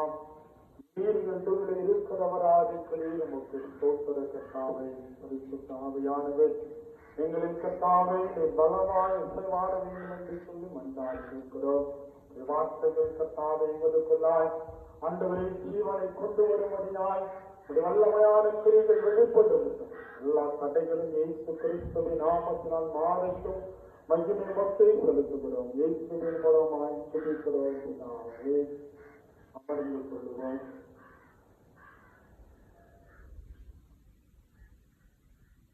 நாம் நீர்கள் நமக்கு கத்தாவை எங்களின் கத்தாவை பலவாய் இசைவாட வேண்டும் என்று சொல்லி மன்றாடி இருக்கிறோம் வார்த்தைகள் கத்தாவை எங்களுக்குள்ளாய் ஜீவனை கொண்டு வரும்படியாய் வல்லமையான கிரிகள் எல்லா தடைகளும் இயேசு கிறிஸ்துவின் நாமத்தினால் மாறட்டும். மையமே பக்தை செலுத்துகிறோம். இயேசுவின் மூலமாய் துதிக்கிறோம். பிதாவே. அமர்ந்து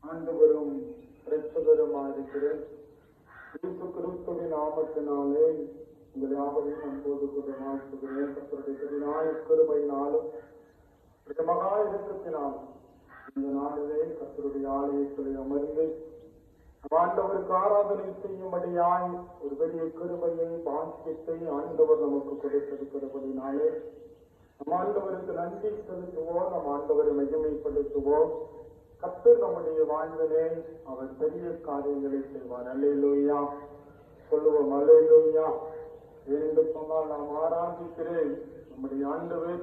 ஆண்டவரும் இரட்சகருமாக இருக்கிறேன் கிறிஸ்துவின் நாமத்தினாலே உங்கள் யாவரையும் அன்போடு கூட வாழ்த்துகிறேன் கர்த்தருடைய பெரிதாய கிருபையினாலும் மகா இரக்கத்தினாலும் இந்த நாளிலே கத்தருடைய ஆலயத்திலே அமர்ந்து ஆண்டவருக்கு ஆராதனை செய்யும்படியாய் ஒரு பெரிய கிருபையை பாக்கியத்தை ஆண்டவர் நமக்கு கொடுத்திருக்கிறபடினாலே நம் ஆண்டவருக்கு நன்றி செலுத்துவோம் நம் ஆண்டவரை மகிமைப்படுத்துவோம். கத்து நம்முடைய வாழ்விலே அவர் பெரிய காரியங்களை செய்வார். அல்லேலூயா. சொல்லுவோம் அல்லேலூயா. என்று சொன்னால் நாம் ஆராதிக்கிறேன். நம்முடைய ஆண்டவர்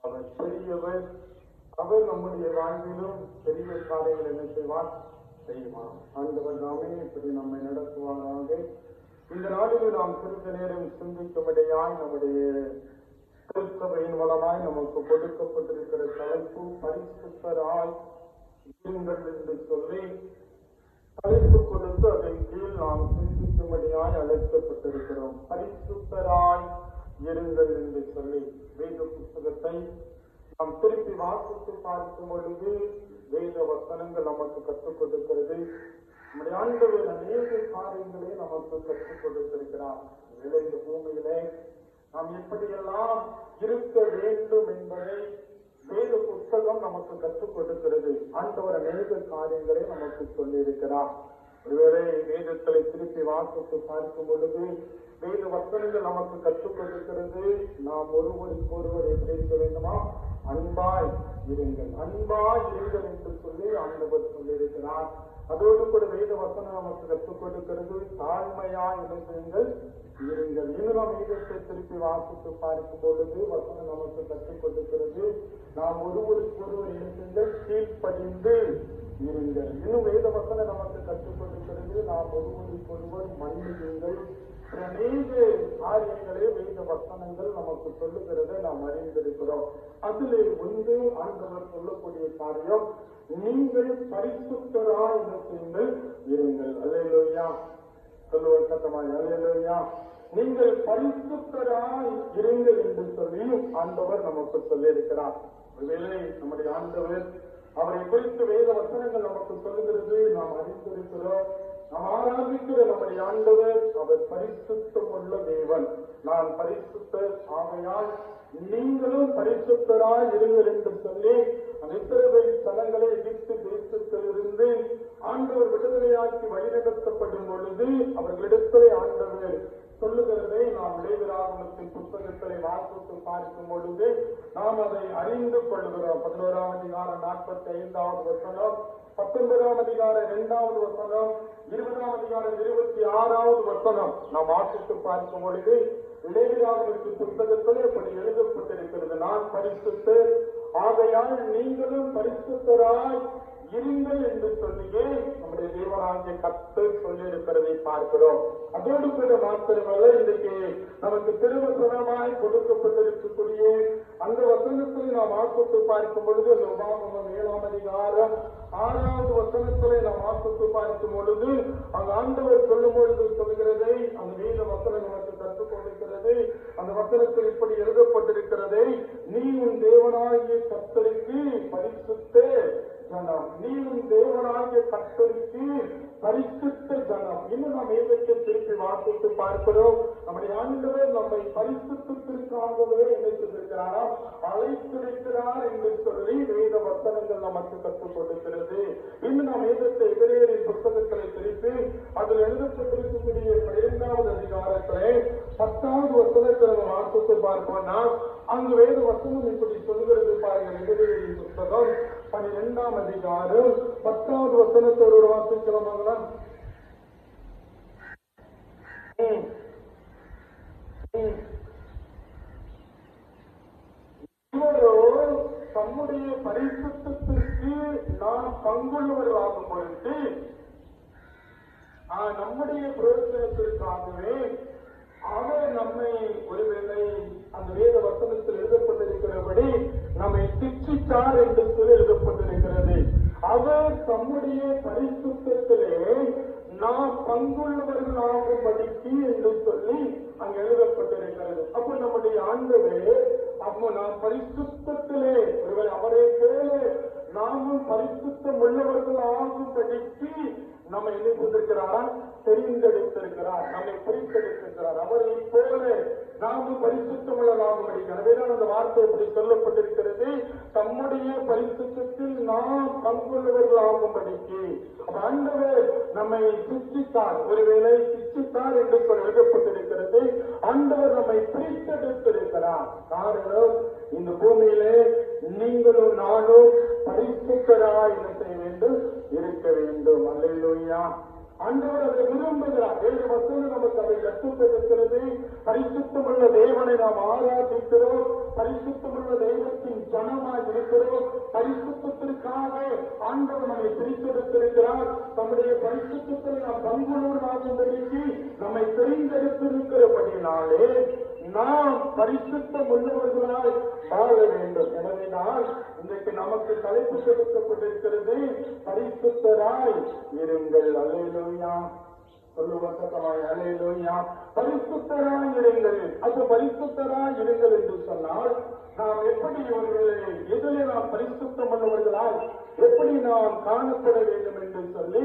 அவர் பெரியவர். அவர் நம்முடைய வாழ்விலும் பெரிய காரியங்களை என்ன செய்வார். செய்வான் ஆண்டவர் நாமே இப்படி நம்மை நடத்துவாராக. இந்த நாளில் நாம் சிறிது நேரம் சிந்திக்கும்படியாய் நம்முடைய கிறிஸ்தவையின் மூலமாய் நமக்கு கொடுக்கப்பட்டிருக்கிற தலைப்பு பரிசுத்தராய் இருங்கள் என்று சொல்லி தலைப்பு கொடுத்து அதன் கீழ் நாம் சிந்திக்கும்படியாய் அழைக்கப்பட்டிருக்கிறோம். பரிசுத்தராய் இருங்கள் என்று சொல்லி வேத புத்தகத்தை நாம் திருப்பி வாசித்து பார்க்கும் பொழுது வேத வசனங்கள் நமக்கு கற்றுக் கொடுக்கிறது. நம்முடைய ஆண்டவர் அநேக காரியங்களை நமக்கு கற்றுக் கொடுத்திருக்கிறார். இந்த பூமியிலே நாம் எப்படியெல்லாம் இருக்க வேண்டும் என்பதை வேத புத்தகம் நமக்கு கற்றுக் கொடுக்கிறது. ஆண்டவர் அநேக காரியங்களை நமக்கு சொல்லியிருக்கிறார். ஒருவேளை வேதத்தை திருப்பி வாசித்து பார்க்கும் பொழுது வேத வசனங்கள் நமக்கு கற்றுக் கொடுக்கிறது. நாம் ஒருவருக்கு ஒருவர் எப்படி இருக்க வேண்டுமா? அன்பாய் இருங்கள். அன்பாய் இருங்கள் என்று சொல்லி ஆண்டவர் சொல்லியிருக்கிறார். அதோடு கூட வேத வசனம் நமக்கு கற்றுக் கொடுக்கிறது. தாழ்மையாய் இணைந்தீர்கள் இருங்கள். இன்னும் நாம் வேதத்தை திருப்பி வாசித்து பார்க்கும் பொழுது வசனம் நமக்கு கற்றுக் கொடுக்கிறது. நாம் ஒருவருக்கு ஒருவர் இணைந்தீர்கள் கீழ்ப்படிந்து இருங்கள். இன்னும் வேத வசனம் நமக்கு கற்றுக் கொடுக்கிறது. நாம் ஒருவருக்கு ஒருவர் மன்னியுங்கள் அநேக காரியங்களே வேத வசனங்கள் நமக்கு சொல்லுகிறதை நாம் அறிந்திருக்கிறோம். அதிலே ஒன்று ஆண்டவர் சொல்லக்கூடிய காரியம் நீங்கள் பரிசுத்தராய் இருக்கிறீர்கள் இருங்கள். அல்லேலூயா. சொல்லுவர் சத்தமாய் அல்லேலூயா. நீங்கள் பரிசுத்தராய் இருங்கள் என்று சொல்லி ஆண்டவர் நமக்கு சொல்லியிருக்கிறார். ஒருவேளை நம்முடைய ஆண்டவர் அவரை குறித்து வேத வசனங்கள் நமக்கு சொல்லுகிறது நாம் அறிந்திருக்கிறோம். ஆராதிக்கிற நம்முடைய ஆண்டவர் அவர் பரிசுத்தம் உள்ள தேவன் நான் பரிசுத்தர் ஆகையால் நீங்களும் பரிசுத்தராய் இருங்கள் என்று சொல்லி நித்திரவை தளங்களை எதிர்த்து எகிப்து தேசத்திலிருந்து ஆண்டவர் விடுதலையாக்கி வழிநடத்தப்படும் பொழுது அவர்களிடத்திலே ஆண்டவர் சொல்லுகிறதை நாம் இளைவராகமத்தின் புத்தகத்தை வாசித்து பார்க்கும் பொழுது நாம் அதை அறிந்து கொள்கிறோம் பதினோராம் அதிகாரம் நாற்பத்தி ஐந்தாவது வசனம் பத்தொன்பதாம் அதிகாரம் இரண்டாவது வசனம் இருபதாம் அதிகாரம் இருபத்தி ஆறாவது வசனம். நாம் வாசித்து பார்க்கும் பொழுது இளைவராகமத்தின் புத்தகத்திலே அப்படி எழுதப்பட்டிருக்கிறது. நான் பரிசுத்தர் ஆகையால் நீங்களும் பரிசுத்தராய் இருங்கள் என்று சொல்லியே நம்முடைய தேவனாகிய சொல்லி சொல்லியிருக்கிறதை பார்க்கிறோம். அதோடு கூட மாத்திரமல்ல இன்றைக்கு நமக்கு திருவசனமாய் கொடுக்கப்பட்டிருக்கக்கூடிய அந்த வசனத்தில் நாம் ஆசித்து பார்க்கும் பொழுது அந்த உபாகமம் ஏழாம் அதிகாரம் ஆறாவது வசனத்திலே நாம் ஆசித்து பார்க்கும் பொழுது அந்த ஆண்டவர் சொல்லும் பொழுது சொல்கிறதை அந்த வேத வசனம் நமக்கு கற்றுக் கொடுக்கிறது அந்த வசனத்தில் இப்படி எழுதப்பட்டிருக்கிறதை நீ உன் தேவனாகிய கத்தருக்கு பரிசுத்தே ஜனம். நீ உன் தேவனாகிய பரிசுத்த ஜனம். இன்னும் நாம் ஏதத்தை திருப்பி வாசித்து பார்க்கிறோம். நம்முடைய ஆண்டவர் நம்மை பரிசுத்திற்காகவே என்ன சொல்லிருக்கிறாராம் அழைத்திருக்கிறார் என்று சொல்லி வேத வசனங்கள் நமக்கு கற்றுக் கொடுக்கிறது. இன்னும் நாம் ஏதத்தை எதிரேறின் புத்தகங்களை திருப்பி அதில் எழுதப்பட்டிருக்கக்கூடிய இரண்டாவது அதிகாரத்திலே பத்தாவது வசனத்தை நம்ம வாசித்து பார்ப்போம்னா அங்கு வேத வசனம் இப்படி சொல்கிறது பாருங்கள் எதிரேறின் புத்தகம். பனிரெண்டாம் அதிகாரம் பத்தாவது வசனத்தோடு வாசிக்கலாமாங்களா ம். ம். நம்முடைய பரிசுத்திற்கு நாம் பங்குள்ளவர்களாகும் பொழுது ஆஹ், நம்முடைய பிரயோஜனத்திற்காகவே அவர் நம்மை ஒருவேளை அந்த வேத வசனத்தில் எழுதப்பட்டிருக்கிறபடி நம்மை சிக்ஷித்தார் என்று சொல்லி எழுதப்பட்டிருக்கிறது. அவர் தம்முடைய பரிசுத்திலே நாம் பங்குள்ளவர்களாகும்படிக்கு என்று சொல்லி அங்கு எழுதப்பட்டிருக்கிறது. அப்போ நம்முடைய ஆண்டவே அப்போ நாம் பரிசுத்திலே ஒருவர் அவரை கேளு நாமும் பரிசுத்தம் உள்ளவர்கள் ஆகும்படிக்கு நம்மை இணைத்திருக்கிறாரா தெரிந்தெடுத்திருக்கிறார் நம்மை பிரித்தெடுத்திருக்கிறார். அவரை போல நாமும் பரிசுத்தம் உள்ளதாகும்படி எனவேதான் அந்த வார்த்தை இப்படி சொல்லப்பட்டிருக்கிறது. தம்முடைய பரிசுத்தத்தில் நாம் பங்குள்ளவர்கள் ஆகும்படிக்கு அப்ப ஆண்டவர் நம்மை சிச்சித்தார் ஒருவேளை சிச்சித்தார் என்று எழுதப்பட்டிருக்கிறது. ஆண்டவர் நம்மை பிரித்தெடுத்திருக்கிறார். காரணம் இந்த பூமியிலே நீங்களும் நானும் பரிசுத்தராய் என்ன செய்ய வேண்டும்? இருக்க வேண்டும். அல்லையா ஆண்டவர் அதை விரும்புகிறார். வேறு வசனம் நமக்கு அதை கற்றுத்தருக்கிறது பரிசுத்தமுள்ள தேவனை நாம் ஆராதிக்கிறோம். பரிசுத்தமுள்ள தெய்வத்தின் ஜனமாய் இருக்கிறோம். பரிசுத்தத்திற்காக ஆண்டவர் நம்மை பிரித்தெடுத்திருக்கிறார். நம்முடைய பரிசுத்தத்தில் நாம் பங்குள்ளவர்களாகும்படிக்கு நம்மை தெரிந்தெடுத்திருக்கிறபடினாலே நாம் பரிசுத்தம் உள்ளவர்களாய் வாழ வேண்டும். எனவேதான் இன்றைக்கு நமக்கு தலைப்பு கொடுக்கப்பட்டிருக்கிறது பரிசுத்தராய் இருங்கள். அல்லேலூயா. சொல்லுவசமாய் அலையிலோயா பரிசுத்தராய் இருங்கள் அது பரிசுத்தராய் இருங்கள் என்று சொன்னால் நாம் எப்படி இவர்களை எதிலே நாம் பரிசுத்தம் பண்ணுவார்களால் எப்படி நாம் காணப்பட வேண்டும் என்று சொல்லி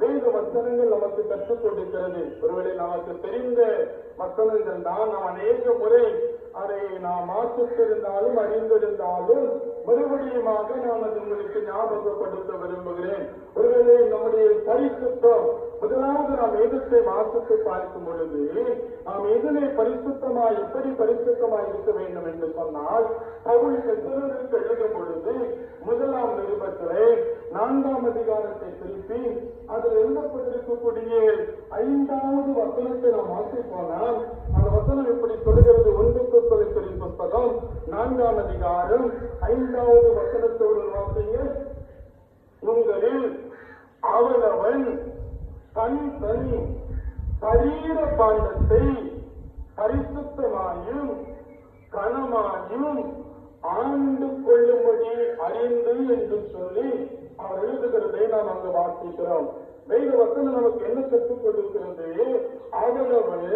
வேத வசனங்கள் நமக்கு கற்றுக் கொடுக்கிறது. ஒருவேளை நமக்கு தெரிந்த வசனங்கள் தான் நாம் அநேக முறை அதை நாம் வாசித்திருந்தாலும் அறிந்திருந்தாலும் மறுபடியுமாக நான் அது உங்களுக்கு ஞாபகப்படுத்த விரும்புகிறேன். ஒருவேளை நம்முடைய பரிசுத்தம் முதலாவது வேதத்தை வாசித்து பார்க்கும் பொழுது நாம் எதிலே பரிசுத்தமாய் எப்படி பரிசுத்தமாய் இருக்க வேண்டும் என்று சொன்னால் பவுல் பெற்றோருக்கு எழுதும் பொழுது முதலாம் நிருபத்திலே நான்காம் அதிகாரத்தை திருப்பி அதில் எழுதப்பட்டிருக்கக்கூடிய ஐந்தாவது வசனத்தை நாம் வாசிப்போனால் அந்த வசனம் எப்படி சொல்கிறது? ஒன்று சொலித்தலின் புத்தகம் நான்காம் அதிகாரம் ஐந்தாவது வசனத்தோடு வாசிங்க உங்களில் அவனவன் தன் தனி சரீர பாண்டத்தை பரிசுத்தமாயும் கனமாயும் ஆண்டு கொள்ளும்படி அறிந்து என்று சொல்லி அவர் எழுதுகிறதை நாம் அங்கு வாசிக்கிறோம். வேத வசனம் நமக்கு என்ன கற்றுக் கொடுக்கிறது அவனவன்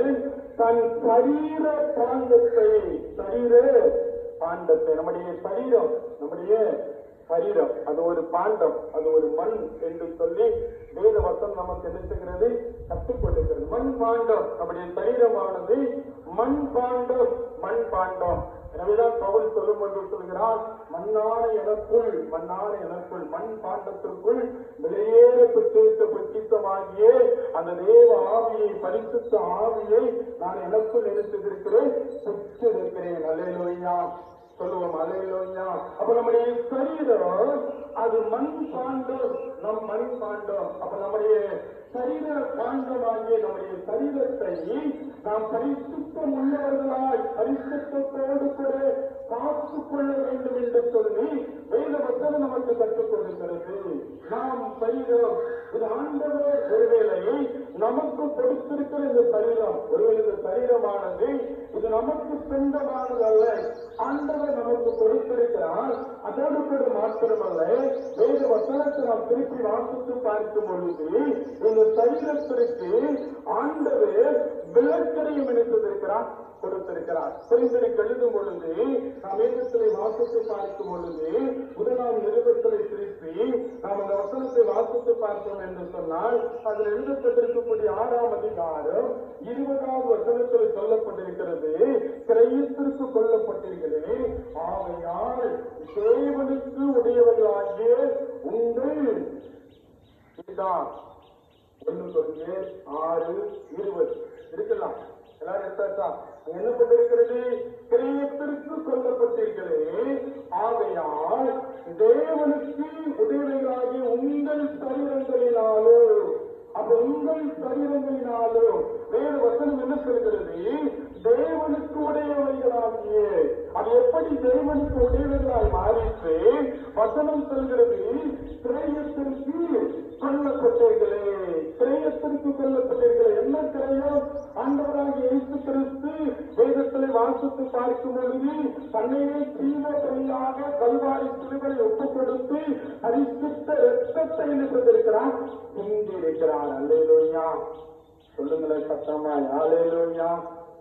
தன் சரீர பாண்டத்தை சரீர பாண்டத்தை நம்முடைய சரீரம் நம்முடைய சரீரம் அது ஒரு பாண்டம் அது ஒரு மண் என்று சொல்லி வேத வசம் நமக்கு நினைத்துகிறது கற்றுக் கொடுக்கிறது. மண் பாண்டம் நம்முடைய சரீரமானது மண் பாண்டம் மண் பாண்டம். எனவேதான் பவுல் சொல்லும் என்று சொல்கிறார் மண்ணான எனக்குள் மண்ணான எனக்குள் மண் பாண்டத்திற்குள் வெளியேற பெற்றிருக்க பொக்கித்தமாகிய அந்த தேவ ஆவியை பரிசுத்த ஆவியை நான் எனக்குள் நினைத்திருக்கிறேன் பெற்றிருக்கிறேன். அல்லையா சொல்லுவோம் அலையிலோயா அப்ப நம்முடைய சரீரம் அது மண் பாண்டம் நம் மண் பாண்டம் அப்ப நம்முடைய சரீர பாண்டமாகிய நம்முடைய சரீரத்தை நாம் பரிசுத்தம் உள்ளவர்களாய் பரிசுத்தத்தோடு கூட காத்துக் கொள்ள வேண்டும் என்று சொல்லி வேத வசனம் நமக்கு கற்றுக் கொடுக்கிறது. நாம் சரீரம் இது ஆண்டவர் ஒருவேளை நமக்கு கொடுத்திருக்கிற இந்த சரீரம் ஒருவேளை இந்த சரீரமானது இது நமக்கு சொந்தமானது அல்ல ஆண்டவர் நமக்கு கொடுத்திருக்கிறார். அதோடு கூட மாத்திரமல்ல. வேறு வசனத்தை நாம் திருப்பி வாசித்து பார்க்கும் பொழுது இந்த சரீரத்திற்கு ஆண்டவர் விளக்கரையும் இணைத்திருக்கிறார் கொடுத்திருக்கிறார். புரிந்திருக்க எழுதும் பொழுது நாம் வேதத்திலே வாசித்து பார்க்கும் பொழுது முதலாம் நிருபத்திலே திருப்பி நாம் அந்த வசனத்தை வாசித்து பார்த்தோம் என்று சொன்னால் அதில் எழுதப்பட்டிருக்கக்கூடிய ஆறாம் அதிகாரம் இருபதாவது வசனத்தில் சொல்லப்பட்டிருக்கிறது. கிரயத்திற்கு கொல்லப்பட்டீர்களே ஆகையால் தேவனுக்கு உடையவர்களாகிய உங்கள் இதுதான் ஆறு இருபது. இருக்கலாம். எல்லாரும் எடுத்தாச்சா என்ன பண்ணிருக்கிறது கிரயத்திற்கு கொல்லப்பட்டீர்களே ஆகையால் தேவனுக்கு உதவிகளாகிய உங்கள் சரீரங்களினாலோ அப்ப உங்கள் சரீரங்களினாலோ வேறு வசனம் என்ன சொல்கிறது? தேவனுக்கு உடையவைகளாகிய அது எப்படி தேவனுக்கு உடையவர்களாய் மாறிற்று? வசனம் சொல்கிறது திரையத்திற்கு கொல்லப்பட்டீர்களே. திரையத்திற்கு கொல்லப்பட்டீர்களே. என்ன திரையம்? ஆண்டவராகிய இயேசு கிறிஸ்து வேதத்திலே வாசித்து பார்க்கும் பொழுது தன்னையே ஜீவ பலியாக கல்வாரி சிலுவை ஒப்புக் கொடுத்து ரத்தத்தை நிறுத்திருக்கிறார் இங்கே இருக்கிறார். அல்லேலோயா. சொல்லுங்களேன் சத்தமாய் அல்லேலூயா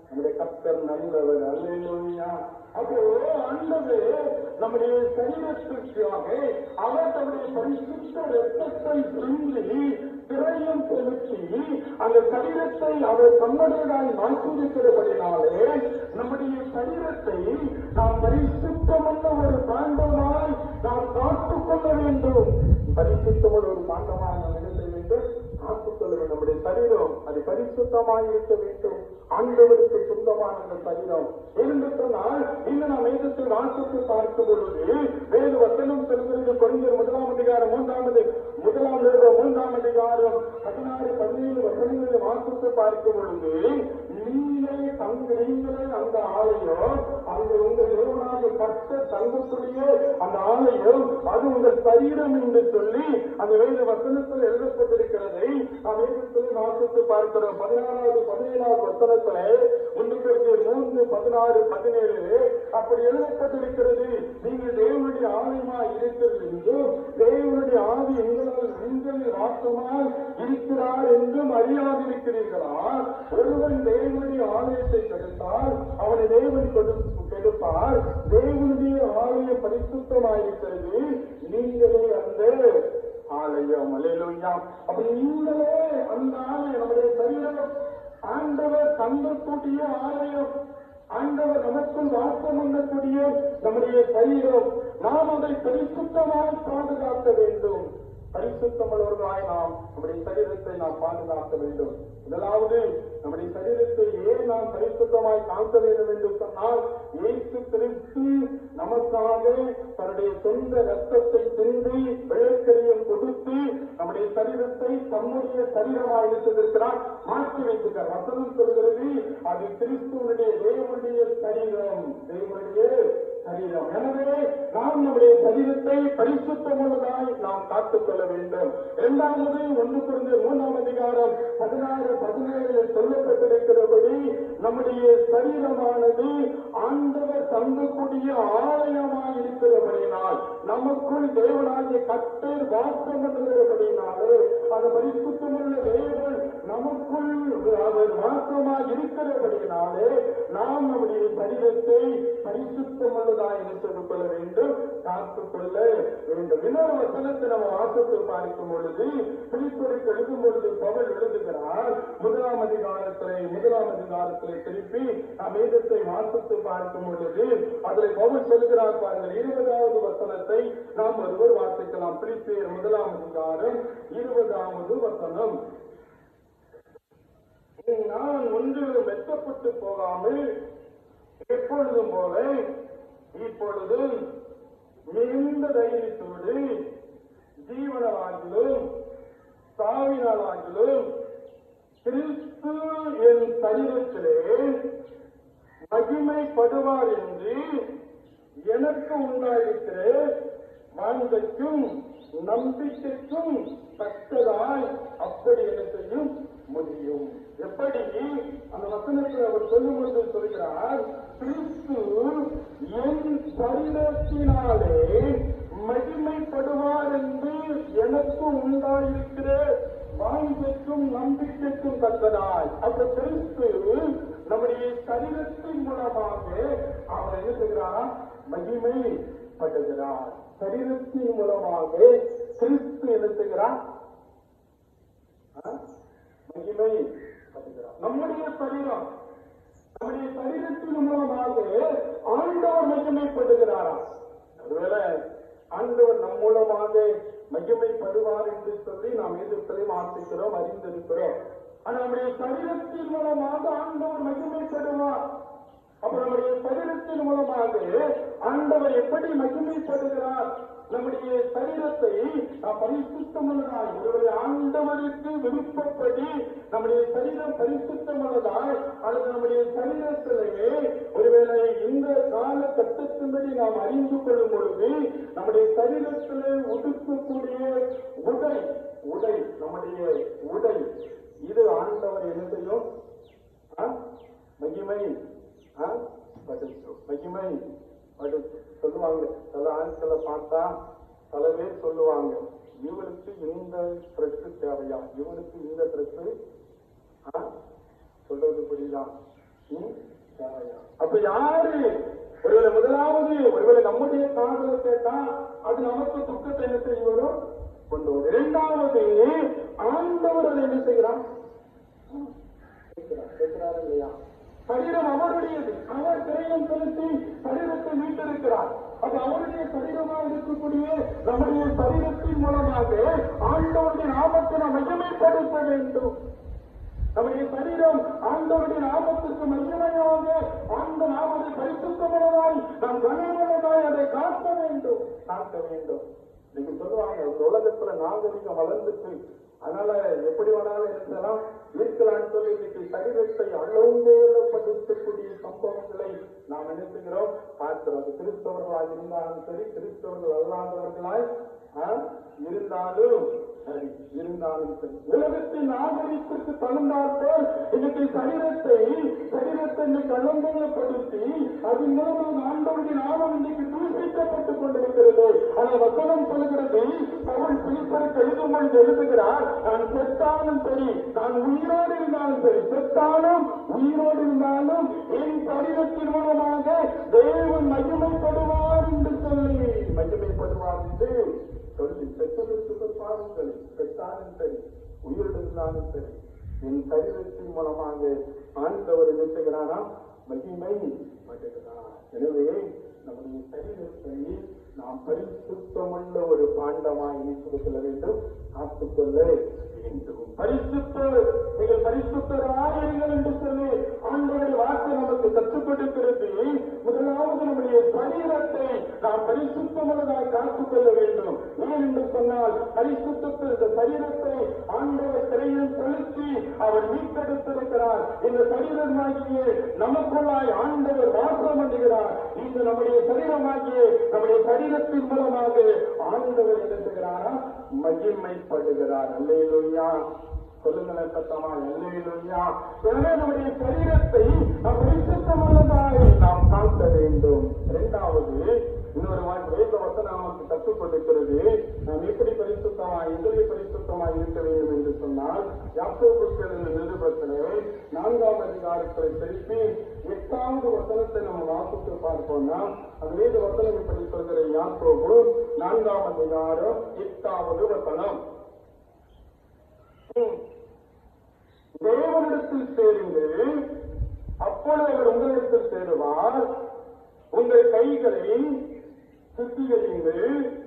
நம்முடைய கத்தர் நல்லவர். அல்லேலூயா அப்போ அல்லது நம்முடைய சரீரத்திற்காக அவர் தம்முடைய பரிசுத்த ரத்தத்தை திரும்பி திரையம் செலுத்தி அந்த சரீரத்தை அவர் தம்முடையதாய் மாற்றியிருக்கிறபடினாலே நம்முடைய சரீரத்தை நாம் பரிசுத்தமல்ல ஒரு பாண்டமாய் நாம் காத்துக் கொள்ள வேண்டும். பரிசுத்தமுள்ள ஒரு பாண்டமாய் நாம் என்ன செய்ய வேண்டும்? பார்த்துக் கொள்ள வேண்டும் நம்முடைய சரீரம் அது பரிசுத்தமாக இருக்க வேண்டும். ஆண்டவருக்கு சொந்தமான அந்த சரீரம். என்று சொன்னால் இன்னும் நாம் வேதத்தில் வாசித்து பார்க்கும் பொழுது வேறு வசனம் செல்கிறது கொஞ்சம் முதலாம் அதிகாரம் மூன்றாவது முதலாம் மூன்றாம் அதிகாரம் பதினாறு பதினேழு வசனங்களை வாசித்து பார்க்கும் பொழுது நீங்களே தங்க நீங்களே அந்த ஆலயம் அங்க உங்கள் தேவனாக கட்ட தங்கக்கூடிய அந்த ஆலயம் அது உங்கள் சரீரம் என்று சொல்லி அந்த வேறு வசனத்தில் எழுதப்பட்டிருக்கிறதை நாம் வேதத்தில் வாசித்து பார்க்கிறோம். பதினாறாவது பதினேழாவது வசனத்துல ஒன்று பேருக்கு மூன்று பதினாறு பதினேழு அப்படி எழுதப்பட்டிருக்கிறது. நீங்கள் தேவனுடைய ஆலயமா இருக்கிறது என்றும் தேவனுடைய ஆவி எங்களால் உங்களில் வாசமாய் இருக்கிறார் என்றும் அறியாதிருக்கிறீர்களா? ஒருவன் தேவனுடைய ஆலயத்தை தடுத்தால் அவனை தேவன் கொடு- கெடுப்பார். தேவனுடைய ஆலயம் பரிசுத்தமாயிருக்கிறது. நீங்களே அந்த ஆலயம். அல்லேலூயா அப்ப நீங்களே அந்த ஆலயம் நம்முடைய சரீரம். ஆண்டவர் தங்கக்கூடிய ஆலயம். ஆண்டவர் நமக்குள் வாசம் பண்ணக்கூடிய நம்முடைய சரீரம். நாம் அதை பரிசுத்தமாக பாதுகாக்க வேண்டும். பரிசுத்தமுள்ளவர்களாய் நாம் நம்முடைய சரீரத்தை நாம் பாதுகாக்க வேண்டும். முதலாவது நம்முடைய சரீரத்தை ஏன் நாம் பரிசுத்தமாய் காக்க வேண்டும் என்று சொன்னால் இயேசு கிறிஸ்து நமக்காக தன்னுடைய சொந்த ரத்தத்தை சிந்தி விளக்கரியம் கொடுத்து நம்முடைய சரீரத்தை தம்முடைய சரீரமாக வைத்திருக்கிறார். மாற்றி வைத்திருக்கிறார். வசனம் சொல்கிறது அது கிறிஸ்துவனுடைய தேவனுடைய சரீரம். தேவனுடைய சரீரம். எனவே நம்முடைய சரீரத்தை பரிசுத்தமுள்ளதாய் நாம் காத்துக் கொள்ள வேண்டும். இரண்டாவது ஒன்று குறைந்த மூன்றாம் அதிகாரம் பதினாறு பதினேழு சொல்லப்பட்டிருக்கிறபடி நம்முடைய சரீரமானது ஆண்டவர் தங்கக்கூடிய ஆலயமாய் இருக்கிறபடினால் நமக்குள் தேவனாகிய கட்டர் வாசம் பண்ணுகிறபடினாலே அது பரிசுத்தமுள்ள தேவன் நமக்குள் அவர் வாசமாய் இருக்கிறபடினாலே நாம் நம்முடைய சரீரத்தை பரிசுத்தமுள்ளதாய் நினைத்துக் கொள்ள வேண்டும். காத்துக் கொள்ள வேண்டும். இன்னொரு வசனத்தை நம்ம வாசத்தில் பார்க்கும் பொழுது பிடிப்பொருக்கு எழுதும் பொழுது பவல் எழுதுகிறார் முதலாம் அதிகாரத்திலே முதலாம் அதிகாரத்திலே திருப்பி நாம் வேதத்தை வாசித்து பார்க்கும் பொழுது அதில் பவுல் சொல்கிறார் பாருங்கள் இருபதாவது வசனத்தை நாம் ஒருவர் வாசிக்கலாம். பிலிப்பியர் முதலாம் அதிகாரம் இருபதாவது வசனம். நான் ஒன்று வெட்டப்பட்டு போகாமல் எப்பொழுதும் போல இப்பொழுதும் மிகுந்த தைரியத்தோடு ஜீவனராகிலும் சாவினாலாகிலும் கிறிஸ்து என் சரீரத்திலே மகிமைப்படுவார் என்று எனக்கு உண்டாயிருக்கிற வாழ்க்கைக்கும் நம்பிக்கைக்கும் தக்கதாய் அப்படி என்ன செய்யும். முடியும் எப்படி அந்த வசனத்தில் அவர் சொல்லும்போது சொல்கிறார் கிறிஸ்து என் சரீரத்தினாலே மகிமைப்படுவார் என்று எனக்கு உண்டாயிருக்கிற வாழ்க்கைக்கும் நம்பிக்கைக்கும் தக்கதாய். அந்த கிறிஸ்து நம்முடைய சரீரத்தின் மூலமாக அவர் என்ன செய்கிறார்? மகிமைப்படுகிறார். சரீரத்தின் மூலமாக கிறிஸ்து என்ன செய்கிறார்? மகிமை நம்முடைய சரீரம் நம்முடைய சரீரத்தின் மூலமாக ஆண்டவர் மகிமைப்படுகிறாரா? ஒருவேளை ஆண்டவர் நம் மூலமாக மகிமைப்படுவார் என்று சொல்லி நாம் எதிர்ப்பதை வாசிக்கிறோம் அறிந்திருக்கிறோம். ஆனா நம்முடைய சரீரத்தின் மூலமாக ஆண்டவர் மகிமைப்படுவார். அப்ப நம்முடைய சரீரத்தின் மூலமாக ஆண்டவர் எப்படி மகிமைப்படுகிறார்? நம்முடைய சரீரத்தை நாம் பரிசுத்தமுள்ளதாய் ஒருவரை ஆண்டவருக்கு விருப்பப்படி நம்முடைய சரீரம் பரிசுத்தமுள்ளதாய் அல்லது நம்முடைய சரீரத்திலேயே ஒருவேளை இந்த கால கட்டத்தின்படி நாம் அறிந்து கொள்ளும் பொழுது நம்முடைய சரீரத்திலே ஒடுக்கக்கூடிய உடை உடை நம்முடைய உடை இது ஆண்டவர் என்ன செய்யும்? மகிமை மகிமை. படுத்தும் சொல்லுவாங்க. சில ஆட்களை பார்த்தா பல பேர் சொல்லுவாங்க இவனுக்கு இந்த ட்ரெஸ் தேவையா? இவனுக்கு இந்த ட்ரெஸ் சொல்றது புரியுதான் தேவையா? அப்ப யாரு? ஒருவேளை முதலாவது ஒருவேளை நம்முடைய காதல கேட்டா அது நமக்கு துக்கத்தை என்ன செய்வதோ கொண்டு வரும் இரண்டாவது ஆண்டவர் அதை என்ன செய்கிறான் கேட்கிறார். கேட்கிறாரா இல்லையா? சரீரம் அவருடையது. அவர் திரையம் செலுத்தி சரீரத்தை மீட்டிருக்கிறார் அது அவருடைய சரீரமாக இருக்கக்கூடிய நம்முடைய சரீரத்தின் மூலமாக ஆண்டவருடைய நாமத்தை நாம் மகிமைப்படுத்த வேண்டும். நம்முடைய சரீரம் ஆண்டவருடைய நாமத்திற்கு மையமையாக ஆண்ட நாமத்தை பரிசுத்தமானதாய் நாம் கனமுள்ளதாய் அதை காக்க வேண்டும். காக்க வேண்டும். நீங்க சொல்லுவாங்க உலகத்துல நாகரிகம் வளர்ந்துட்டு அதனால எப்படி வேணாலும் இருந்தாலும் இருக்கலாம்னு சொல்லி இன்னைக்கு சரீரத்தை அலங்கோலப்படுத்தக்கூடிய சம்பவங்களை நாம் நினைத்துகிறோம் பார்க்கிறோம். அது கிறிஸ்தவர்களாக இருந்தாலும் சரி கிறிஸ்தவர்கள் அல்லாதவர்களாய் இருந்தாலும் சரி இருந்தாலும் சரி. உலகத்தின் நாகரிகத்திற்கு தகுந்தாற்போல் இன்னைக்கு சரீரத்தை சரீரத்தை இன்னைக்கு அலங்கோலப்படுத்தி அதன் மூலம் ஆண்டவருடைய நாமம் இன்னைக்கு தூசிக்கப்பட்டுக் கொண்டிருக்கிறது. அதை வசனம் சொல்கிறது. பவுல் பிலிப்பருக்கு எழுதும் பொழுது எழுதுகிறார் நான் செத்தாலும் சரி நான் உயிரோடு இருந்தாலும் சரி செத்தாலும் உயிரோடு இருந்தாலும் என் சரீரத்தின் மூலமாக தேவன் மகிமைப்படுவார் என்று சொல்லி. மகிமைப்படுவார் என்று சொல்லி செத்தலுக்கு பாருங்கள் செத்தாலும் சரி உயிரோடு இருந்தாலும் சரி என் சரீரத்தின் மூலமாக ஆண்டவர் என்ன செய்கிறாரா மகிமை மகிழ்கிறார் எனவே நம்முடைய சரீரத்தை நாம் பரிசுத்தமுள்ள ஒரு பாண்டமாய் இணைத்து கொள்ள வேண்டும். காத்துக்கொள்ள. வேண்டும் பரிசுத்த நீங்கள் பரிசுத்தராயிருங்கள் என்று சொல்லி ஆண்டவருடைய வார்த்தை நமக்கு கற்றுக் கொடுக்கிறது முதலாவது நம்முடைய சரீரத்தை நாம் காத்துக் கொள்ள வேண்டும். ஏன் என்று சொன்னால் பரிசுத்தத்தில் இந்த சரீரத்தை ஆண்டவர் திரையில் செலுத்தி அவர் மீட்டெடுத்திருக்கிறார். இந்த சரீரமாகிய நமக்குள்ளாய் ஆண்டவர் வாசம் பண்ணுகிறார். இந்த நம்முடைய சரீரமாகிய நம்முடைய சரீரத்தின் மூலமாக ஆண்டவர் என்ன செய்கிறாரா? மகிமைப்படுகிறார். அல்லையா சொல்லுங்களேன் சத்தமா அல்லையா எனவே நம்முடைய சரீரத்தை நாம் பரிசுத்தமுள்ளதாய் நாம் காக்க வேண்டும். இரண்டாவது இன்னொரு வாய்ப்பு வேத வசனம் நமக்கு கற்றுக் கொடுக்கிறது. நாம் எப்படி பரிசுத்தமா எங்களை பரிசுத்தமா இருக்க வேண்டும் என்று சொன்னால் யாக்கோபுக்கு நிருபத்திலே நான்காம் அதிகாரத்தை திருப்பி எட்டாவது வசனத்தை நம்ம வாசித்து பார்ப்போம்னா அது வேத வசனம் இப்படி சொல்கிற யாக்கோபு நான்காம் அதிகாரம் எட்டாவது வசனம். தேவனிடத்தில் சேருங்கள். அப்பொழுது அவர் உங்களிடத்தில் சேருவார். உங்கள் கைகளை சுத்திகரியுங்கள்.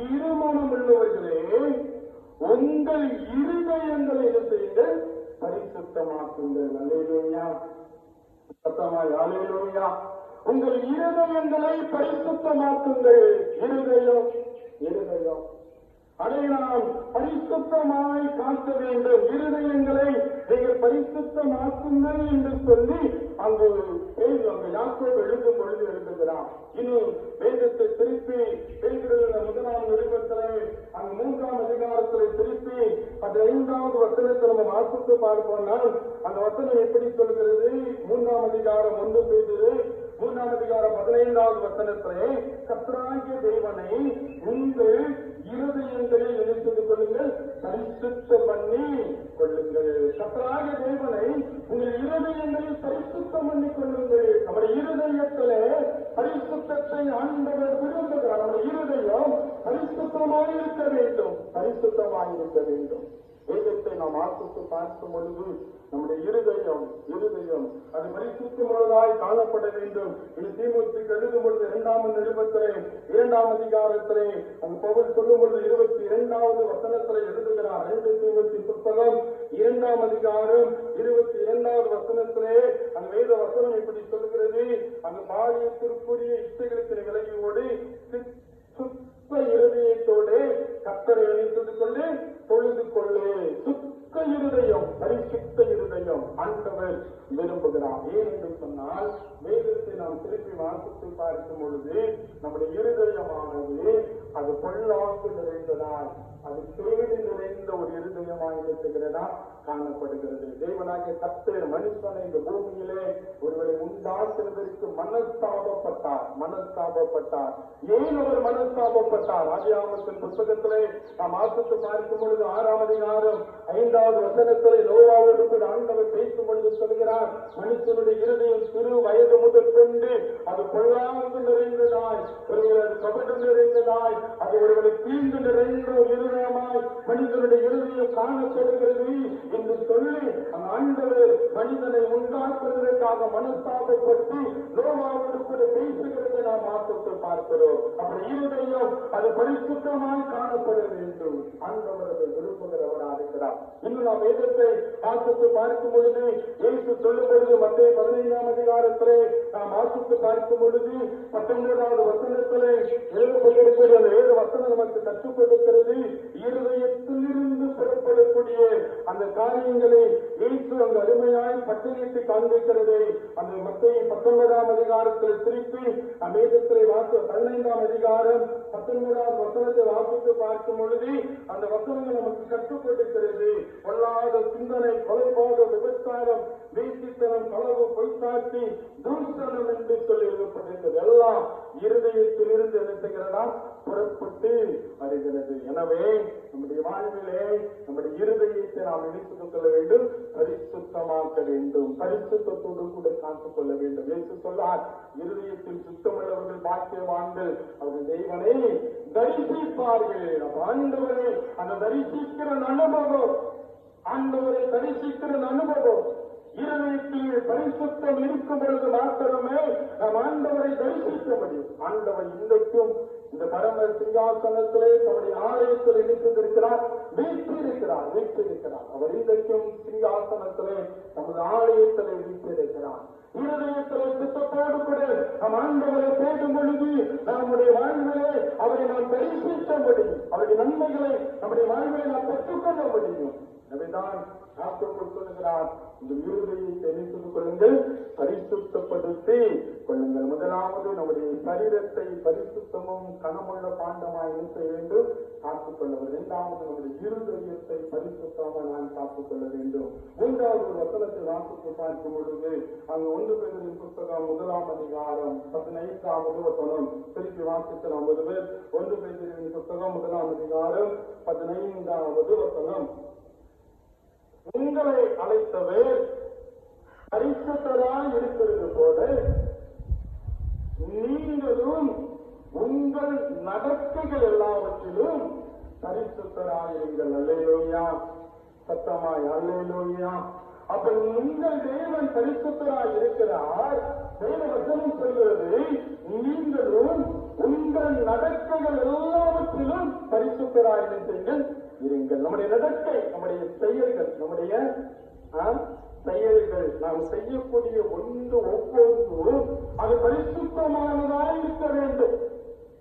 இருமணம் உள்ளவர்களே உங்கள் இருதயங்களை என்ன செய்யுங்கள்? பரிசுத்தமாக்குங்கள். அல்லேலூயா. சத்தமாய் அல்லேலூயா. உங்கள் இருதயங்களை பரிசுத்தமாக்குங்கள். இருதயம் இருதயம். அதை நாம் பரிசுத்தமாய் காக்க வேண்டும். இருதயங்களை நீங்கள் பரிசுத்தமாக்குங்கள் என்று சொல்லி அங்கு பேர் அங்கு யாக்கோபு எழுதும் பொழுது எழுதுகிறான் இன்னும் வேதத்தை திருப்பி பேசுகிற முதலாம் நிருபத்திலே அந்த மூன்றாம் அதிகாரத்திலே திருப்பி பதினைந்தாவது வசனத்தை நம்ம வாசித்து பார்ப்போம்னால் அந்த வசனம் எப்படி சொல்கிறது? மூன்றாம் அதிகாரம் ஒன்று பேசுது மூன்றாம் அதிகாரம் பதினைந்தாவது வசனத்திலே கத்தராகிய தேவனை உங்கள் இருதயங்களில் நினைத்து கொள்ளுங்கள் பரிசுத்தம் பண்ணி கொள்ளுங்கள். கத்தராகிய தேவனை உங்கள் இருதயங்களில் பரிசுத்தம் பண்ணி கொள்ளுங்கள். நம்முடைய இருதயத்திலே பரிசுத்தத்தை ஆண்டவர் விரும்புகிறார். நம்முடைய இருதயம் பரிசுத்தமாய் இருக்க வேண்டும் பரிசுத்தமாய் இருக்க வேண்டும். வேதத்தை நாம் ஆசித்து பார்க்கும் பொழுது நம்முடைய இருதயம் இருதயம். அது பரிசுத்தமுள்ளதாய் காணப்பட வேண்டும். இது தீமுத்துக்கு எழுதும் பொழுது இரண்டாம் நிருபத்திலே இரண்டாம் அதிகாரத்திலே அந்த பவுல் சொல்லும் பொழுது இருபத்தி இரண்டாவது வசனத்திலே எழுதுகிறார். ரெண்டு தீமுத்தி புத்தகம் இரண்டாம் அதிகாரம் இருபத்தி இரண்டாவது வசனத்திலே அந்த வேத வசனம் இப்படி சொல்கிறது. அந்த பாரியத்திற்குரிய இச்சைகளுக்கு விலகி ஓடி சுத்த இருதயத்தோடு கத்தரை இணைத்தது கொண்டு தொழுது கொள்ளு. சுத்த இருதயம் பரிசுத்த இருதயம் ஆண்டவர் விரும்புகிறார் ஏன் என்று சொன்னால் வேதத்தை நாம் திருப்பி வாசித்து பார்க்கும் பொழுது நம்முடைய இருதயமானது அது பொல்லாங்கு நிறைந்ததால் அது கேடு நிறைந்த ஒரு இருதயமாக இருக்கிறதா காணப்படுகிறது. தேவனாகிய கர்த்தர் மனுஷனை இந்த பூமியிலே ஒருவரை உண்டாக்குவதற்கு மனஸ்தாபப்பட்டார் மனஸ்தாபப்பட்டார். ஏன் அவர் மனஸ்தாபப்பட்டார்? ஆதியாமத்தின் புத்தகத்திலே நாம் வாசித்து பார்க்கும் பொழுது ஆறாம் அதிகாரம் ஐந்தாவது வசனத்திலே நோவாவோடு கூட ஆண்டவர் பேசும் பொழுது சொல்கிறார் மனுஷனுடைய இருதயம் சிறு வயது முதல் கொண்டு அது பொல்லாங்கு நிறைந்ததாய் ஒருவர் கபடு நிறைந்ததாய் அது ஒருவரை தீங்கு நிறைந்த ஒரு இருதயமாய் மனிதனுடைய இருதயம் காணப்படுகிறது என்று சொல்லி அந்த ஆண்டவர் மனிதனை உண்டாக்குவதற்காக மனஸ்தாபப்பட்டு நோவாவோடு கூட பேசுகிறதை நாம் வாசித்து பார்க்கிறோம். அப்படி இருதயம் அது பரிசுத்தமாய் காணப்பட வேண்டும். ஆண்டவர் விரும்புகிறவராக இருக்கிறார். இன்னும் நாம் வேதத்தை வாசித்து பார்க்கும் பொழுது இயேசு சொல்லும் பொழுது மத்திய பதினைந்தாம் அதிகாரத்திலே நாம் வாசித்து பார்க்கும் பொழுது பத்தொன்பதாவது வசனத்திலே எழுதப்பட்டிருக்கிற அந்த ஏழு வசனம் நமக்கு கற்றுக் கொடுக்கிறது. இருதயத்திலிருந்து புறப்படக்கூடிய அந்த காரியங்களை இயேசு அந்த அருமையாய் பட்டியலிட்டு காண்பிக்கிறது. அந்த மத்திய பத்தொன்பதாம் அதிகாரத்தில் திருப்பி அமேதத்திலே வேதத்திலே வாசி பதினைந்தாம் அதிகாரம் பத்தொன்பதாம் வசனத்தை வாசித்து பார்க்கும் பொழுது அந்த வசனங்கள் நமக்கு கற்றுக் கொடுக்கிறது. பொல்லாத சிந்தனை கொலைபாதம் விபச்சாரம் வீசித்தனம் களவு பொய்சாட்சி ஜெருசலம் என்று சொல்லி எழுதப்பட்டிருக்கிறது எல்லாம் இருதயத்திலிருந்து என்ன புறப்பட்டு வருகிறது. எனவே நம்முடைய வாழ்விலே நம்முடைய இருதயத்தை நாம் இணைத்துக் கொள்ள வேண்டும் பரிசுத்தமாக்க வேண்டும் பரிசுத்தத்தோடு கூட காத்துக் கொள்ள வேண்டும். என்று சொல்லார் இருதயத்தில் சுத்தமுள்ளவர்கள் பாக்கியவான்கள். அவர்கள் தெய்வனை தரிசிப்பார்கள். ஆண்டவரே அந்த தரிசிக்கிற அனுபவம் ஆண்டவரை தரிசிக்கிற அனுபவம். இருதயத்திலே பரிசுத்தம் இருக்கும் பொழுது மாத்திரமே நாம் ஆண்டவரை தரிசிக்க முடியும். ஆண்டவர் இன்றைக்கும் இந்த பரம சிங்காசனத்திலே தம்முடைய ஆலயத்தில் இணைத்திருக்கிறார் வீற்றிருக்கிறார் வீற்றிருக்கிறார் அவர் இன்றைக்கும் சிங்காசனத்திலே தமது ஆலயத்திலே வீற்றிருக்கிறார். இருதயத்திலே சித்தத்தோடு கூட நம் ஆண்டவரை தேடும் பொழுது நம்முடைய வாழ்விலே அவரை நாம் தரிசிக்க முடியும். அவருடைய நன்மைகளை நம்முடைய வாழ்விலை நாம் பெற்றுக்கொள்ள முடியும். எனவேதான் ஆசிரியர் சொல்லுகிறார் இந்த இருதயை தெரிந்து கொள்ளுங்கள். பரிசுத்தப்படுத்தி கொள்ளுங்கள். முதலாவது நம்முடைய சரீரத்தை பரிசுத்தமும் கனமுள்ள பாண்டமாய் இருக்க வேண்டும். காத்துக் கொள்ள இரண்டாவது நம்முடைய இருதயத்தை பரிசுத்தமாக நான் காத்துக் கொள்ள வேண்டும். மூன்றாவது வசனத்தை வாசித்து பார்க்கும் பொழுது அங்கு ஒன்று பெண்களின் புத்தகம் முதலாம் அதிகாரம் பதினைந்தாவது வசனம். திருப்பி வாசித்து நாம் ஒருவர். ஒன்று பெண்களின் புத்தகம் முதலாம் அதிகாரம் பதினைந்தாவது வசனம். உங்களை அழைத்தவர் பரிசுத்தராய் இருக்கிறது போல நீங்களும் உங்கள் நடக்கைகள் எல்லாவற்றிலும் பரிசுத்தராயிருங்கள் அல்லேலூயா. சத்தமாய் அல்லையிலோயா அப்ப உங்கள் தேவன் பரிசுத்தராய் இருக்கிறார். தேவ வசனம் சொல்கிறது நீங்களும் உங்கள் நடக்கைகள் எல்லாவற்றிலும் பரிசுத்தராய் இருங்கள் நம்முடைய நடக்கை நம்முடைய செயல்கள் நம்முடைய செயல்கள். நாம் செய்யக்கூடிய ஒன்று ஒவ்வொன்றும் அது பரிசுத்தமானதாக இருக்க வேண்டும்.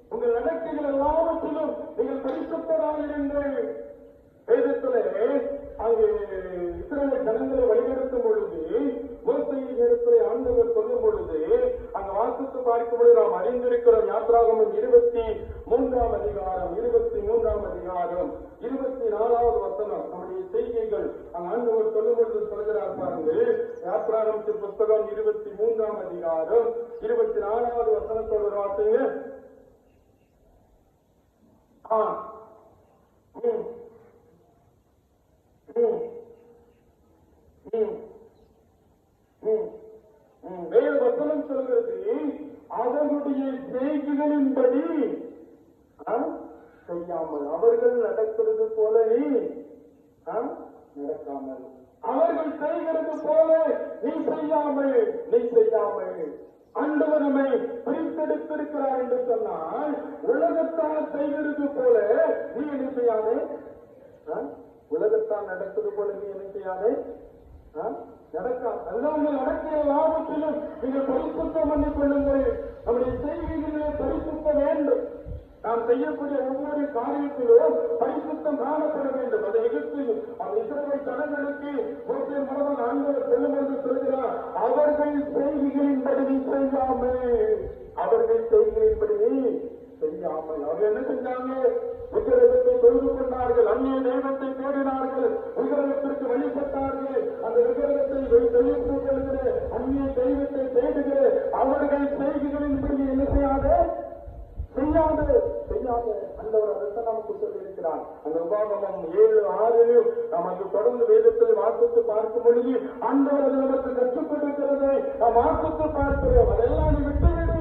உங்கள் நடக்கைகள் எல்லாவற்றிலும் நீங்கள் பரிசுத்தராயிருங்கள் வேதத்துல அங்கு இஸ்ரேல் ஜனங்களை வழிநடத்தும் பொழுது மோசையின் நேரத்திலே ஆண்டவர் சொல்லும் பொழுது அங்கு வாசித்து பார்க்கும் நாம் அறிந்திருக்கிறோம் யாத்ராகமம் இருபத்தி மூன்றாம் அதிகாரம் இருபத்தி மூன்றாம் அதிகாரம் இருபத்தி நாலாவது வசனம் நம்முடைய செய்கைகள். அங்கு ஆண்டவர் சொல்லும் பொழுது சொல்கிறார் பாருங்கள். யாத்ராகமத்தின் புஸ்தகம் இருபத்தி மூன்றாம் அதிகாரம் இருபத்தி நாலாவது வசனத்தோடு ஒரு வார்த்தைங்க. ஆ. ம் ம். ம் ம் ம் வேறு வசனம் சொல்கிறது அவர்களுடைய செய்திகளின்படி செய்யாமல் அவர்கள் நடக்கிறது போல நீ நடக்காமல். அவர்கள் செய்கிறது போல நீ செய்யாமல் நீ செய்யாமல். ஆண்டவர் பிரித்தெடுத்திருக்கிறார் என்று சொன்னால் உலகத்தால் செய்கிறது போல நீ என்ன செய்யாதே? உலகத்தால் நடப்பது போல நீ என்ன செய்யாதே? ஆ? நடக்காது எல்லாம் உங்கள் நடக்கிற லாபத்திலும் நீங்கள் பரிசுத்தம் பண்ணிக் கொள்ளுங்கள். நம்முடைய செய்கைகளிலே பரிசுத்த வேண்டும். நாம் செய்யக்கூடிய ஒவ்வொரு காரியத்திலும் பரிசுத்தம் காணப்பட வேண்டும். அதை எதிர்த்து அந்த இஸ்ரவேல் ஜனங்களுக்கு மோசே மனதில் ஆண்டவர் செல்லும் என்று சொல்கிறார். அவர்கள் செய்திகளின்படி நீ செய்யாமல் அவர்கள் செய்திகளின்படி நீ செய்யாமல். அவர் என்ன செஞ்சாங்க விக்கிரகத்தை தொழுது கொண்டார்கள் அந்நிய தெய்வத்தை தேடினார்கள் விக்கிரகத்திற்கு வழிபட்டார்கள் அந்த விக்கிரகத்தை தெளிவுகிற அந்நிய தெய்வத்தை தேடுகிற அவர்கள் செய்திகளின்படி என்ன செய்யாத? செய்யாத. செய்யாத. அந்தவர் அதைத்தான் நமக்கு சொல்லியிருக்கிறார். அந்த உபாகமம் ஏழு ஆறிலும் நமக்கு தொடர்ந்து வேதத்தில் வாசித்து பார்க்கும் பொழுது அந்த ஒரு நமக்கு கற்றுக் கொடுக்கிறது நாம் வாசித்து பார்க்கிறோம். அதெல்லாம் நீ விட்டுவிடு.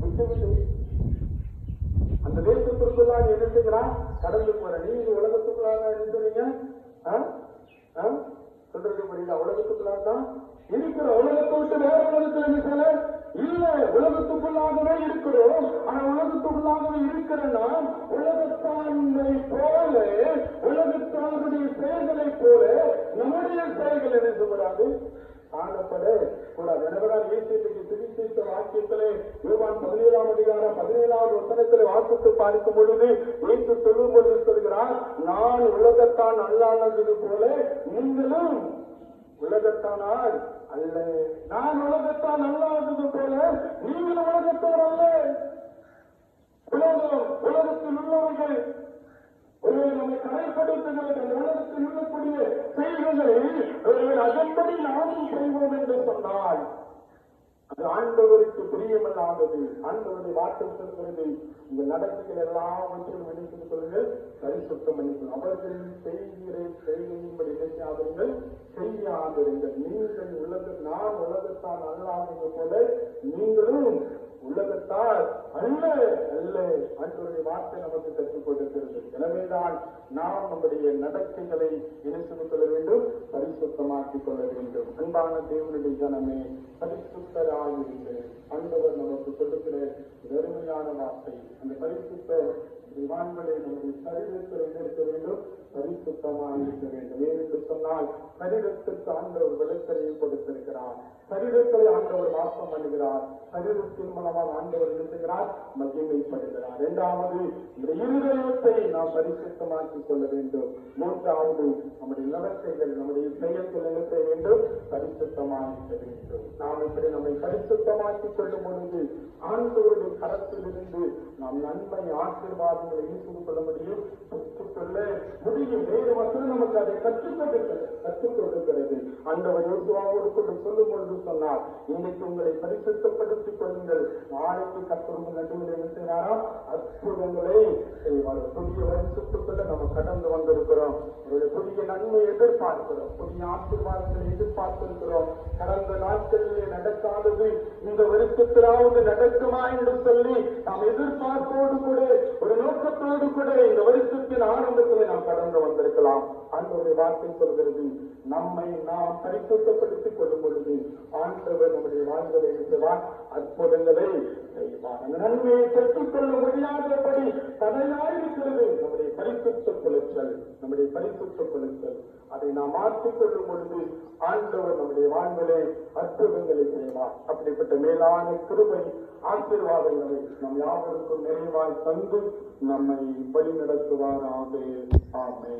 விட்டுவிடு. அந்த தேசத்திற்குள்ளா நீ என்ன செய்கிறான் கடந்து போற. நீ இது உலகத்துக்குள்ளாக என்ன சொன்னீங்க சொல்றது புரியுதா? உலகத்துக்குள்ளாக தான் இருக்கிற உலகத்தை விட்டு வேற உலகத்தில் என்ன செய்யல? இல்ல உலகத்துக்குள்ளாகவே இருக்கிறோம். ஆனா உலகத்துக்குள்ளாகவே இருக்கிற நாம் உலகத்தானை போல உலகத்தாருடைய செயல்களை போல நம்முடைய செயல்கள் என்ன செய்யக்கூடாது? கூடாது எனவேதான் இயேசுக்கு சுவிசேஷ வாக்கியத்திலே யோவான் பதினேழாம் அதிகாரம் பதினேழாவது வசனத்திலே வாசித்து பார்க்கும் பொழுது இயேசு சொல்லும் பொழுது சொல்கிறார் நான் உலகத்தான் அல்லாதது போல நீங்களும் உலகத்தானால் அல்ல. நான் உலகத்தான் அல்லாதது போல நீங்களும் உலகத்தார் அல்ல. உலகம் உலகத்தில் உள்ளவர்கள் ஒருவர் நம்மை கரைப்படுத்துகிறது அந்த உலகத்தில் உள்ளக்கூடிய செய்திகளை ஒருவர் அதன்படி நாமும் செய்வோம் என்று சொன்னால் அது ஆண்டவருக்கு பிரியமில்லாதது. ஆண்டவருடைய வார்த்தை சொல்கிறது இந்த நடத்தைகள் எல்லாவற்றையும் நினைத்துக் கொள்ளுங்கள் பரிசுத்தம் பண்ணிக்கணும் அவர்கள் செய்கிற செய்கையின்படி நினைக்காதீர்கள் செய்யாதிருங்கள். நீங்கள் உலக நான் உலகத்தான் அல்லாதது போல நீங்களும் உலகத்தால் அல்ல அல்ல. ஆண்டவருடைய வார்த்தை நமக்கு கற்றுக் கொடுக்கிறது எனவேதான் நாம் நம்முடைய நடத்தைகளை இணைத்துக் கொள்ள வேண்டும் பரிசுத்தமாக்கிக் கொள்ள வேண்டும். அன்பான தேவனுடைய ஜனமே பரிசுத்தராகிருங்கள் ஆண்டவர் நமக்கு கொடுக்கிற பெருமையான வார்த்தை அந்த பரிசுத்த விமான்களை நமது சரீரத்தில் இருக்க வேண்டும் பரிசுத்தமாக இருக்க வேண்டும். ஏனென்று சொன்னால் சரீரத்திற்கு ஆண்டவர் விளைச்சலையும் கொடுத்திருக்கிறார். சரீரத்தை ஆண்டவர் வாசம் பண்ணுகிறார். சரீரத்தின் மூலமாக ஆண்டவர் நிறுத்துகிறார் மகிமைப்படுகிறார். இரண்டாவது இந்த இருதயத்தை நாம் பரிசுத்தமாக்கிக் கொள்ள வேண்டும். மூன்றாவது நம்முடைய நடத்தைகள் நம்முடைய செயல்கள் என்ன செய்ய வேண்டும் இருக்க வேண்டும். நாம் இப்படி நம்மை பரிசுத்தமாக்கிக் கொள்ளும் பொழுது ஆண்டவருடைய கரத்திலிருந்து நாம் நன்மை ஆசீர்வாதம் ஈர்த்து கொள்ள முடியும். பெற்றுக்கொள்ள முடியும். வேறு மக்கள் நமக்கு அதை கற்றுக் கொடுக்கிறது கற்றுக் கொடுக்கிறது. ஆண்டவர் யோசுவாவோடு கூட சொல்லும் பொழுது சொன்னார் இன்னைக்கு உங்களை பரிசுத்தப்படுத்திக் கொள்ளுங்கள். நாளைக்கு கத்தரும் நேரம் அற்புதங்களை செய்வார். புதிய வருஷத்துக்குள்ள நம்ம கடந்து வந்திருக்கிறோம். ஒரு புதிய நன்மை எதிர்பார்க்கிறோம். புதிய ஆசீர்வாதங்களை எதிர்பார்த்திருக்கிறோம். கடந்த நாட்களிலே நடக்காதது இந்த வருஷத்திலாவது நடக்குமா என்று சொல்லி நாம் எதிர்பார்ப்போடு கூட ஒரு நோக்கத்தோடு கூட இந்த வருஷத்தின் ஆனந்தத்தை நாம் கடந்து வந்திருக்கலாம். ஆண்டவருடைய வார்த்தை சொல்கிறது நம்மை நாம் பரிசுத்தப்படுத்திக் கொள்ளும் பொழுது ஆண்டவர் நம்முடைய வாழ்ந்ததை இருக்கிறார் அற்புதங்களை செய்வார் அந்த நன்மையை பெற்றுக்கொள்ள முடியாதபடி தடையாயிருக்கிறது நம்முடைய பரிசுத்த குலைச்சல் நம்முடைய பரிசுத்த குலைச்சல். அதை நாம் மாற்றிக் கொள்ளும் பொழுது ஆண்டவர் நம்முடைய வாழ்விலே அற்புதங்களை செய்வார். அப்படிப்பட்ட மேலான கிருமை ஆசீர்வாதங்களை நம் யாவருக்கும் நிறைவாய் தந்து நம்மை வழி நடத்துவாராக ஆமே